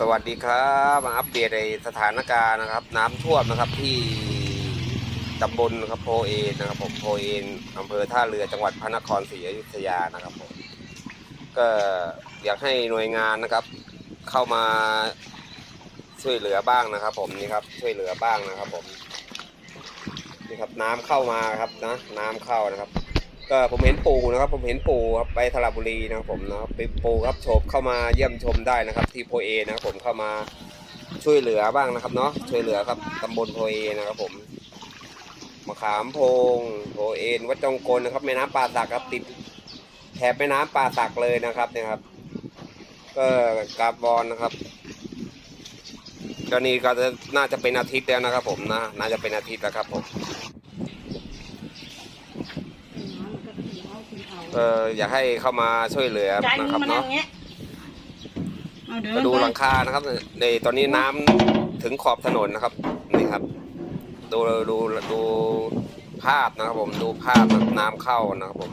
สวัสดีครับมาอัปเดตในสถานการณ์นะครับ น้ำท่วมนะครับที่ตำบลนะครับโพเอนนะครับผมโพเอนอำเภอท่าเรือจังหวัดพระนครศรีอยุธยานะครับผมก็อยากให้หน่วยงานนะครับ เข้ามาช่วยเหลือบ้างนะครับ ผมนี่ครับช่วยเหลือบ้างนะครับ ผมนี่ครับน้ำเข้ามาครับนะ น้ำเข้านะครับ ก็ผมเห็นปู่นะครับ ผมเห็นปู่ครับไปสระบุรีนะครับผมนะไปปู่ครับโฉบเข้ามาเยี่ยมชมได้นะครับ ที่โพเอนะครับผมเข้ามาช่วยเหลือบ้างนะครับเนาะช่วยเหลือครับตำบลโพเอนะครับผมมะขามโพงโพเอนวัดจงกลนะครับแม่น้ำป่าสักครับติดแถบแม่น้ำป่าสักเลยนะครับเนี่ยครับ ก็กาบบอลนะครับตอนนี้ก็จะน่าจะเป็นอาทิตย์แล้วนะครับ ผมนะน่าจะเป็นอาทิตย์แล้วครับผม เอออยากให้เข้ามาช่วยเหลือใจมึนะงครับมานั่งเนาะเงี้ยเอาเดินมาดูไปหลังคานะครับ ในตอนนี้น้ำถึงขอบถนนนะครับนี่ครับ ดูดูดูภาพนะครับ ผมดูภาพน้ำเข้านะครับ ผม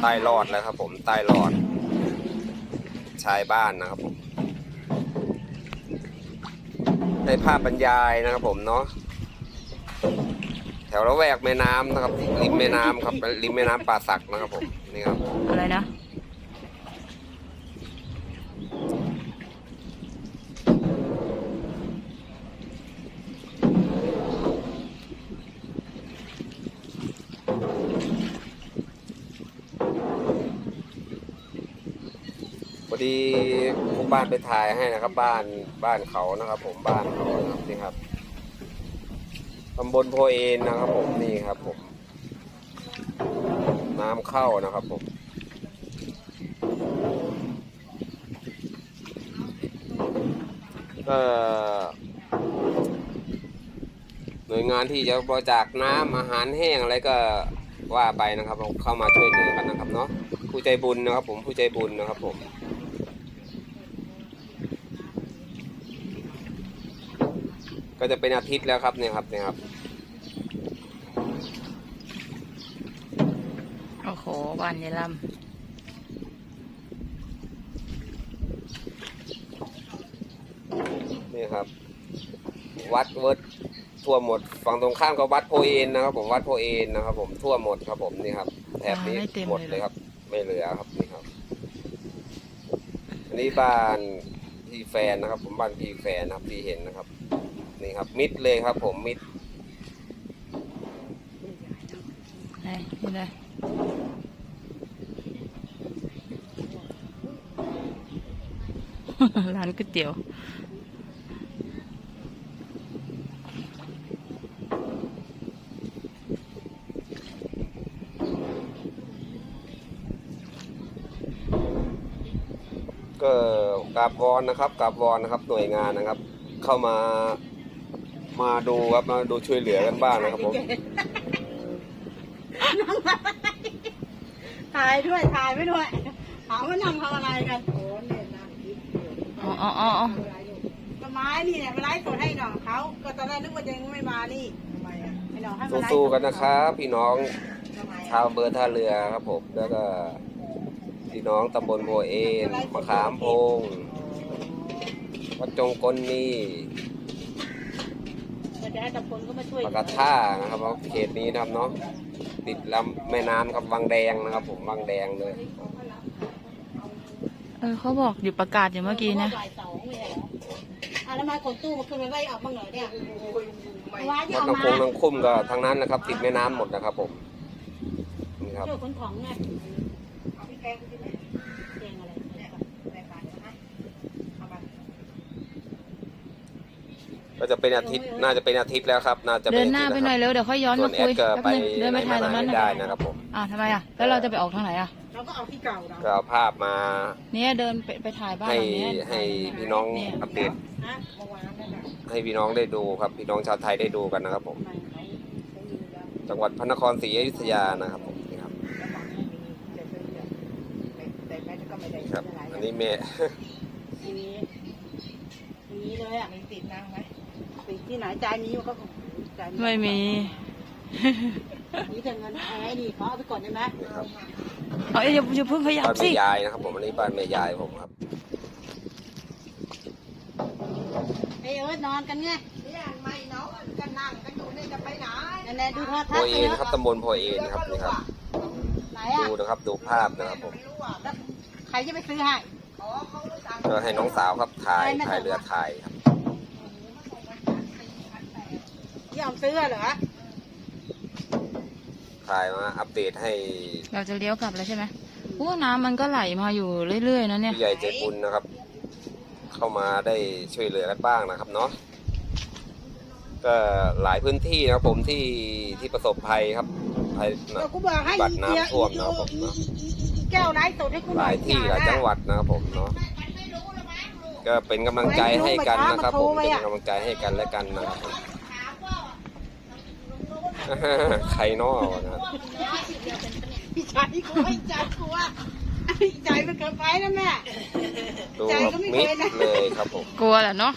ใต้รอดแล้วครับ ผมใต้รอด ชายบ้านนะครับผมได้ภาพบรรยายนะครับ ผมเนาะ แถวละแวกแม่น้ำนะครับ ริมแม่น้ำครับริมแม่น้ำป่าสักนะครับผมนี่ครับอะไรนะพอดีผู้บ้านไปถ่ายให้นะครับ บ้านบ้านเขานะครับ ผมบ้านเขานะครับนี่ครับ ตำบลโพเอนนะครับผมนี่ครับผม น้ำเข้านะครับผมก็หน่วยงานที่จะบริจาคน้ำอาหารแห้งอะไรก็ว่าไปนะครับเราเข้ามาช่วยเหลือกันนะครับเนาะผู้ใจบุญนะครับผมผู้ใจบุญนะครับผม ก็จะเป็นอาทิตย์แล้วครับเนี่ยครับเนี่ยครับโอ้โหบ้านยายลนี่ครับ วัดเวิร์ดทั่วหมด ฝั่งตรงข้ามกับวัดโพเอนนะครับ ผมวัดโพเอนนะครับ ผมทั่วหมดครับผมนี่ครับแถบนี้หมดเลยครับ ไม่เหลือครับนี่ครับอันนี้บ้านพี่แฟนนะครับ ผมบ้านพี่แฟนนะครับที่เห็นนะครับ นี่ครับมิดเลยครับ ผมมิดำไหนนี่เลยร้านก๋วยเตี๋ยวก็กราบวอนนะครับกราบวอนนะครับหน่วยงานนะครับ เข้ามา มาดูครับมาดูช่วยเหลือกันบ้างนะครับผมถ่ายด้วยถ่ายไม่ด้วยถามว่านั่งทำอะไรกันโอ้เนี่ยนะอ๋ออ๋ออ๋ออ๋อต้นไม้นี่เนี่ยมาไลฟ์สดให้หน่องเขาก็ตอนแรกนึกว่าจะยังไม่มานี่ทำไมอะให้หน่องให้มาไลฟ์สดสู้ๆกันนะครับ พี่น้องทำไมชาวอำเบอร์ท่าเรือครับผมแล้วก็พี่น้องตำบลโพเอนมะขามพงวัดจงกลนี่ก็ จะให้ตำบลก็มาช่วยปากกาท่านะครับเพราะเขตนี้นะครับเนาะติดลำแม่น้ำครับวังแดงนะครับ ผมวังแดงเลยเออเขาบอกอยู่ประกาศอยู่เมื่อกี้นะบ่ายสองเลยเหรออะแล้วมาขนตู้มาขึ้นไปไว้ออกบ้างเหรอเนี่ยว้าที่วัดเอาน้ำมาคงน้ำคุ้มก็ทางนั้นนะครับ ติดแม่น้ำหมดนะครับผมนี่ครับ ช่วยขนของไงเอาพี่แกงไปที่ไหนแกงอะไรเนี่ยแกงปลาเนี่ยนะเอามา ก็จะเป็นอาทิตย์ น่าจะเป็นอาทิตย์แล้วครับ น่าจะเดิเป็นนหน้าอาไปทิตย์หน่อยแล้วเร็วเดี๋ยวค่อยย้อนส่วมานแอคุดยก็แป๊บไปนึงเดินไปถ่ายตรงนั้นไม่นะได้นะครับผมอ่าวทำไมอะแล้วเราจะไปออกทางไหนอะเราก็เอาที่เก่าเราก็เอาภาพมาเนี่ยเดินไปไปถ่ายบ้านให้หลังเนี้ยให้พี่น้องเนี่ยอัปเดต นะเมื่อวานนั่นแหละให้พี่น้องได้ดูครับ พี่น้องชาวไทยได้ดูกันนะครับผมทำไมเขาเขายืนยันจังหวัดพระนครศรีอยุธยานะครับผมนี่ครับ แล้วบอกไม่มีแต่เสื้อแต่แต่แม่ก็ไม่ได้ครับ อะไรอันนี้เม ทีนี้ทีนี้เลยอะมีติดนั่งไหม ติดที่ไหนใจมีมันก็ใจไม่มี นี่แต่เงินแท้ดีเขาเอาไปก่อนได้ไหมนี่ครับเอาอย่าอย่าเพิ่งขยับบ้านสิแม่ยายนะครับ ผมอันนี้บ้านแม่ยายผมครับอ้เอิร์ธนอนกันไงเนี่ยไม่เนาะก็นั่งกันอยู่นี่จะไปไหนนั่นแหละดูโทรโพทัศน์เอเถนอะครับตำบลโพเอนครับนี่ครับ ไหนอะดูนะครับดูภาพนะครับผมไม่รู้อะแล้วใครจะไปซื้อให้อ๋อเขาไม่สั่งก็ให้น้องสาวครับถ่ายถ่ายเรือถ่ายครับ ที่เอาซื้อเหรอถ่ายมาอัปเดตให้เราจะเลี้ยวกลับแล้วใช่ไหมโอ้น้ำมันก็ไหลมาอยู่เรื่อยๆนะเนี่ยผู้ใหญ่ใจบุญนะครับ เข้ามาได้ช่วยเหลือกันบ้างนะครับเนาะก็หลายพื้นที่นะครับผมที่ที่ประสบภัยครับภัยเดี๋ยวกูบอกให้บัตรน้ำท่วมนะครับผมเนาะอีแก้วไร้สดให้กูหหน่ลาอยยที่หลายจังหวัดนะครับผมเนาะก็เป็นกำลังใจให้กันนะครับผมเป็นกำลังใจให้กันและกันนะครับผม ใครเนอนะครับพี่ชายกูให้ใจกูว่าพี่ใจมันเกินไปนะแม่ดูใจครับก็ไม่มิดเคยนะเลยครับผม กลัวแหละเนาะ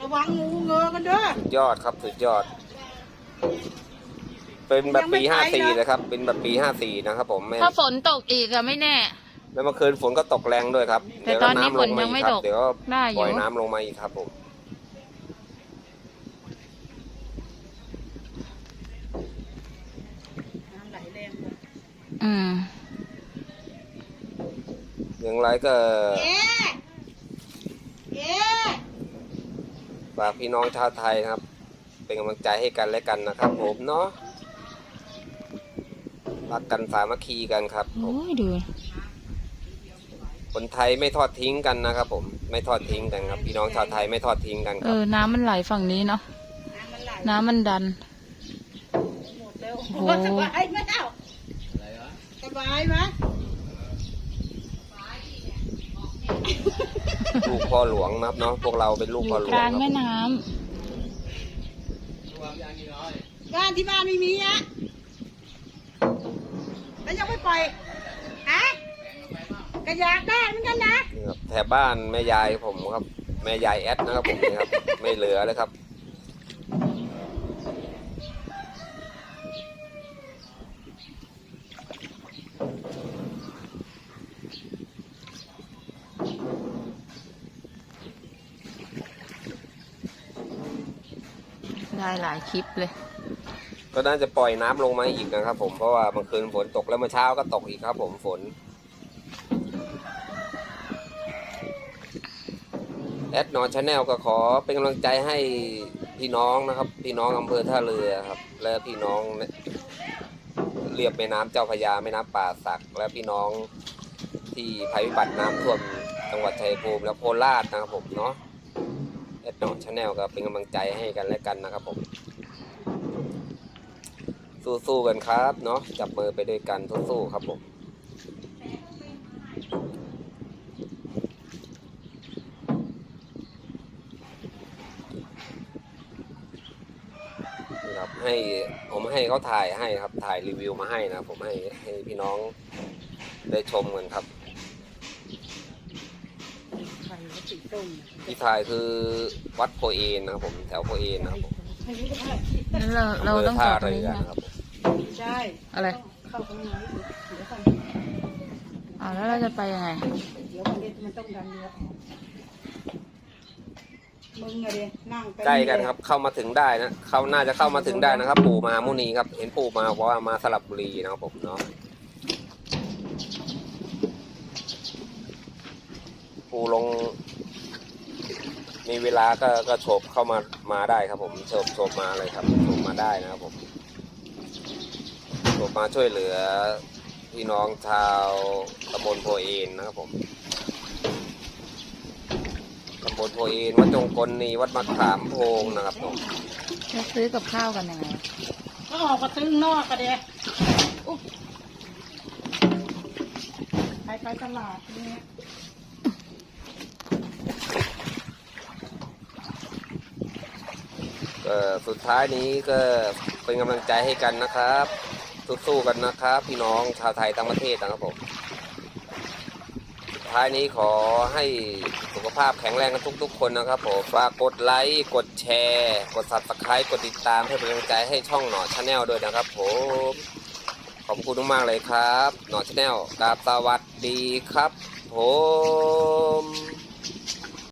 ระวังงูเงอกันเด้อสุดยอดครับสุดยอด เป็นแบบปียังไม่ห้าไปสี่นะนะครับ เป็นแบบปีห้าสี่นะครับ ผมแม่ถ้าฝนตกอีกอะไม่แน่ แล้วเมื่อคืนฝนก็ตกแรงด้วยครับแต่เดี๋ยวตอนนี้ำลฝนยังไม่าอีตครับกเดี๋ยวได้อปล่ยู่อยน้ำลงมาอีกครับผม น้ำไหลแรง อืม อย่างไรก็เอ๊ะเอ๊ะฝากพี่น้องชาวไทยนะครับ เป็นกำลังใจให้กันและกันนะครับ ผมเนาะรักกันสามัคคีกันครับผโอ้มยดูคนไทยไม่ทอดทิ้งกันนะครับ ผมไม่ทอดทิ้งกันครับ พี่น้องชาวไทยไม่ทอดทิ้งกันคเอรับ อ น้ำมันไหลฝั่งนี้เนาะ น้ำมันไหลน้ำมันดันหมดแล้วโอ้สบายไหมเอ้าสบายไหม ลูก พ่อหลวงนะครับเนาะพวกเราเป็นลูกอพ่อยู่หลวกงลางครับแม่น้ำบ้านที่บ้านไม่มีอะแล้วยังไม่ปล่อยฮะก็อยากได้เหมือนกันนะ นี่ครับแถบบ้านแม่ยายผมครับ แม่ยายแอดนะครับผมนี่ครับ ไม่เหลือเลยครับ ได้หลายคลิปเลย ก็น่าจะปล่อยน้ำลงมาอีกนะครับ ผมเพราะว่าเมื่อคืนฝนตกแล้วเมื่อเช้าก็ตกอีกครับ ผมฝนแอดนอนชาแนลก็ขอเป็นกำลังใจให้พี่น้องนะครับ พี่น้องอำเภอท่าเรือครับ และพี่น้องเรียบแม่น้ำเจ้าพยาแม่น้ำป่าสัก และพี่น้องที่ภัยพิบัติน้ำท่วมจังหวัดชัยภูมิและโคราชนะครับผมเนาะ แอดนอนชาแนลก็เป็นกำลังใจให้กันและกันนะครับผม สู้ๆกันครับเนาะจับมือไปด้วยกันสู้ๆครับผมนะครับให้ผมให้เขาถ่ายให้ครับถ่ายรีวิวมาให้นะ ผมให้ให้พี่น้องได้ชมกันครับ ไข่ก็สีส้ม ที่ถ่ายคือวัดโพเอนนะครับผมแถวโพเอนนะครับผมไม่รู้จะเท่าไหร่งั้นเราเราอำภต้องท่าจอดตรงเรือนี้นะนะครับผมใช่อะไรเข้าตรงนี้เดี๋ยวก่อนอ่าแล้วเราจะไปยังไงเดี๋ยวมันเด็ดมันต้องดันเรือออกมึงอะเดนั่งใกล้กันครับ เข้ามาถึงได้นะเขาน่าจะเข้ามาถึงได้นะครับ ปู่มหามุนีครับ เห็นปู่มาบอกว่ามาสลับบุรีนะครับผมเนาะปู่ลง มีเวลาก็ก็โฉบเข้ามามาได้ครับผมโฉบโฉบมาเลยครับโฉบมาได้นะครับผมโฉบมาช่วยเหลือพี่น้องชาวตำบลโพเอนนะครับผมตำบลโพเอนวัดจงกลนีวัดมะขามโพงนะครับผมจะซื้อกับข้าวกันยังไงก็ออกมาตึงนอกกันเดอุ๊ยไปไปตลาดนี่ เอ่อ สุดท้ายนี้ก็เป็นกำลังใจให้กันนะครับสู้ๆกันนะครับ พี่น้องชาวไทยทั้งประเทศนะครับผมสุดท้ายนี้ขอให้สุขภาพแข็งแรงกันทุกๆ คนนะครับผมฝากกดไลค์กดแชร์ กด subscribe กดติดตามให้เป็นกำลังใจให้ช่องหนอชาแนลด้วยนะครับผมขอบคุณมากเลยครับ หนอชาแนลกราบสวัสดีครับผม